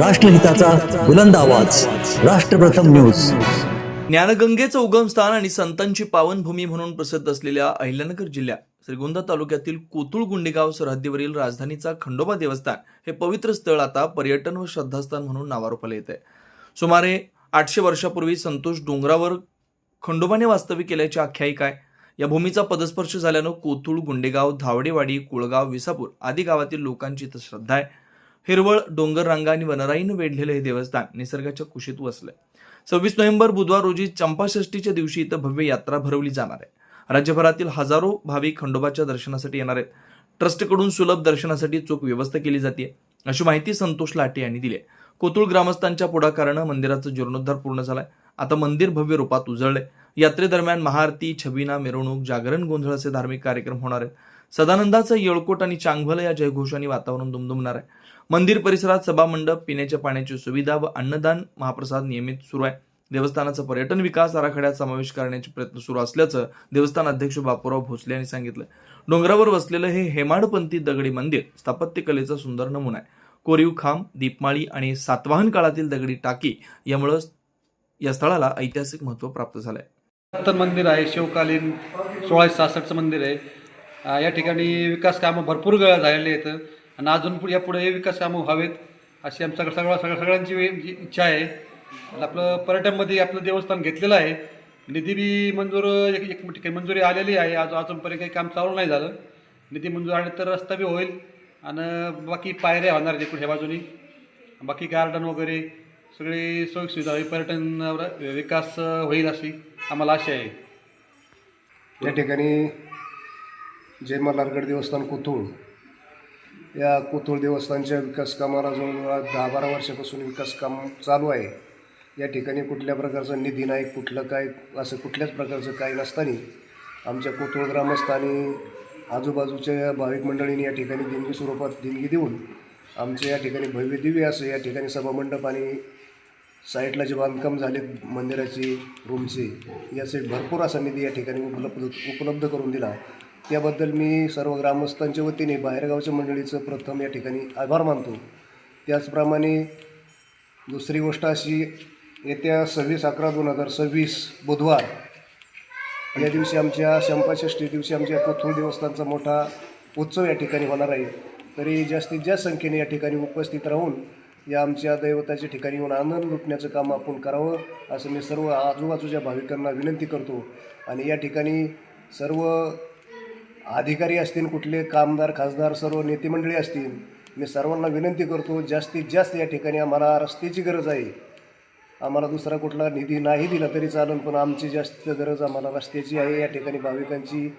राष्ट्रहिताचा बुलंद आवाज. राष्ट्रप्रथम न्यूज. ज्ञानगंगेचं उगमस्थान आणि संतांची पावनभूमी म्हणून प्रसिद्ध असलेल्या अहिल्यानगर जिल्ह्यात श्रीगोंदा तालुक्यातील कोतुळ गुंडेगाव सरहद्दीवरील राजधानीचा खंडोबा देवस्थान हे पवित्र स्थळ आता पर्यटन व श्रद्धास्थान म्हणून नावारूपाला येत आहे सुमारे आठशे वर्षापूर्वी संतोष डोंगरावर खंडोबाने वास्तव्य केल्याची आख्यायिका आहे. या भूमीचा पदस्पर्श झाल्यानं कोथूळ गुंडेगाव धावडेवाडी कुळगाव विसापूर आदी गावातील लोकांची तर श्रद्धा आहे. हिरवळ डोंगर रांगा आणि वनराईनं वेढलेलं हे देवस्थान निसर्गाच्या कुशीत वसलंय. सव्वीस नोव्हेंबर बुधवार रोजी चंपाषष्टीच्या दिवशी इथं भव्य यात्रा भरवली जाणार आहे. राज्यभरातील हजारो भाविक खंडोबाच्या दर्शनासाठी येणार आहेत. ट्रस्टकडून सुलभ दर्शनासाठी चोख व्यवस्था केली जाते अशी माहिती संतोष लाटे यांनी दिली आहे कोतुळ ग्रामस्थांच्या पुढाकारानं मंदिराचा जीर्णोद्धार पूर्ण झालाय. आता मंदिर भव्य रूपात उजळलंय. यात्रेदरम्यान महाआरती छबिना मिरवणूक जागरण गोंधळ असे धार्मिक कार्यक्रम होणार आहेत. सदानंदाचं येळकोट आणि चांगभल या जयघोषांनी वातावरण दुमदुमणार आहे. मंदिर परिसरात सभामंडप पिण्याच्या पाण्याची सुविधा व अन्नदान महाप्रसाद नियमित सुरू आहे. देवस्थानाचा पर्यटन विकास आराखड्यात समावेश करण्याचे प्रयत्न सुरू असल्याचं देवस्थान अध्यक्ष बापूराव भोसले यांनी सांगितलं डोंगरावर वसलेलं हे हेमाडपंथी दगडी मंदिर स्थापत्यकलेचा सुंदर नमुना आहे. कोरीव खांब दीपमाळी आणि सातवाहन काळातील दगडी टाकी यामुळं या स्थळाला ऐतिहासिक महत्त्व प्राप्त झालंय. मंदिर आहे शिवकालीन सोळाशे सहासष्टचं मंदिर आहे. या ठिकाणी विकास कामं भरपूर झालेले आहेत. आणि अजून पुढे या पुढे विकास कामं व्हावेत अशी आमच्या सगळं सगळं सगळ्यांची जी इच्छा आहे. आणि आपलं पर्यटनमध्ये आपलं देवस्थान घेतलेलं आहे. निधी बी मंजूर एक एक ठिकाणी मंजुरी आलेली आहे. आज अजूनपर्यंत काही काम चालू नाही झालं. निधी मंजूर आले तर रस्ता बी होईल. आणि बाकी पायऱ्या होणार आहेत इकडे ह्या बाजूनी. बाकी गार्डन वगैरे सगळी सोयीसुविधा होईल पर्यटन विकास होईल अशी आम्हाला आशा आहे. या ठिकाणी जय मल्हारगड देवस्थान कोथरूड या कोथोळ देवस्थानच्या विकास कामाला जवळजवळ दहा बारा वर्षापासून विकास काम चालू आहे. या ठिकाणी कुठल्या प्रकारचा निधी नाही कुठलं काय असं कुठल्याच प्रकारचं काही नसताना आमच्या कोथोळ ग्रामस्थ आजूबाजूच्या भाविक मंडळींनी या ठिकाणी देणगी स्वरूपात देणगी देऊन आमच्या या ठिकाणी भव्य दिव्य असं या ठिकाणी सभामंडप आणि साईडला जे बांधकाम झाले मंदिराची रूमचे याचे भरपूर असा निधी या ठिकाणी उपलब्ध उपलब्ध करून दिला. त्याबद्दल मी सर्व ग्रामस्थांच्या वतीने बाहेरगावच्या मंडळीचं प्रथम या ठिकाणी आभार मानतो. त्याचप्रमाणे दुसरी गोष्ट अशी येत्या सव्वीस अकरा दोन हजार सव्वीस बुधवार या दिवशी आमच्या शंपाषष्ठी दिवशी आमच्या कोथरूड देवस्थानचा मोठा उत्सव या ठिकाणी होणार आहे. तरी जास्तीत जास्त संख्येने या ठिकाणी उपस्थित राहून या आमच्या दैवताच्या ठिकाणी येऊन आनंद लुटण्याचं काम आपण करावं असं मी सर्व आजूबाजूच्या भाविकांना विनंती करतो. आणि या ठिकाणी सर्व अधिकारी असतील कुठले कामदार खासदार सर्व नेते मंडळी असतील मी सर्वांना विनंती करतो जास्तीत जास्त या ठिकाणी आम्हाला रस्त्याची गरज आहे. आम्हाला दुसरा कुठला निधी नाही दिला तरी चालेल पण आमची जास्त गरज आम्हाला रस्त्याची आहे या ठिकाणी भाविकांची.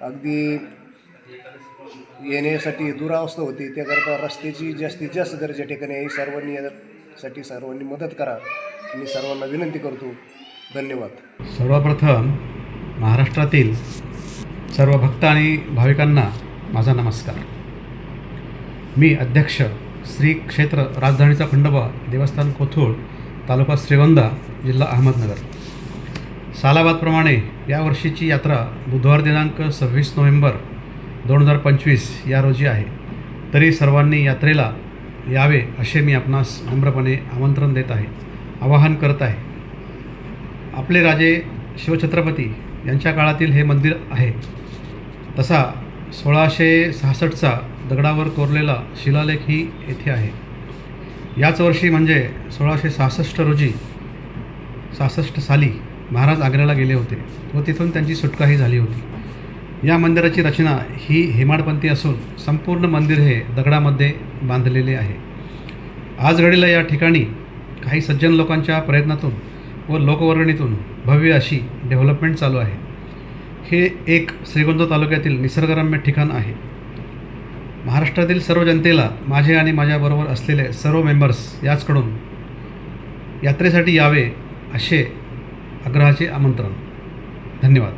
अगदी येण्यासाठी दुरावस्था होती त्याकरता रस्त्याची जास्तीत जास्त गरज या ठिकाणी आहे. सर्वांनी यासाठी सर्वांनी मदत करा. मी सर्वांना विनंती करतो. धन्यवाद. सर्वप्रथम महाराष्ट्रातील सर्व भक्त आणि भाविकांना माझा नमस्कार. मी अध्यक्ष श्री क्षेत्र राजधानीचा खंडोबा देवस्थान कोथूळ तालुका श्रीगोंदा जिल्हा अहमदनगर. सालाबादप्रमाणे यावर्षीची यात्रा बुधवार दिनांक सव्वीस नोव्हेंबर दोन हजार पंचवीस या रोजी आहे. तरी सर्वांनी यात्रेला यावे असे मी आपणास नम्रपणे आमंत्रण देत आहे आवाहन करत आहे. आपले राजे शिवछत्रपती यांच्या काळातील हे मंदिर आहे. तसा सोळाशे सहासष्टचा दगडावर कोरलेला शिलालेखही येथे आहे. याच वर्षी म्हणजे सोळाशे सहासष्ट रोजी सहासष्ट साली महाराज आग्र्याला गेले होते व तिथून त्यांची सुटकाही झाली होती. या मंदिराची रचना ही हेमाडपंथी असून संपूर्ण मंदिर हे दगडामध्ये बांधलेले आहे. आज घडीला या ठिकाणी काही सज्जन लोकांच्या प्रयत्नातून व लोकवर्गणीतून भव्य अशी डेव्हलपमेंट चालू आहे. हे एक श्रीगोंदा तालुक्यातील निसर्गरम्य ठिकाण आहे. महाराष्ट्रातील सर्व जनतेला माझे आणि माझ्याबरोबर असलेले सर्व मेंबर्स याचकडून यात्रेसाठी यावे असे आग्रहाचे आमंत्रण. धन्यवाद.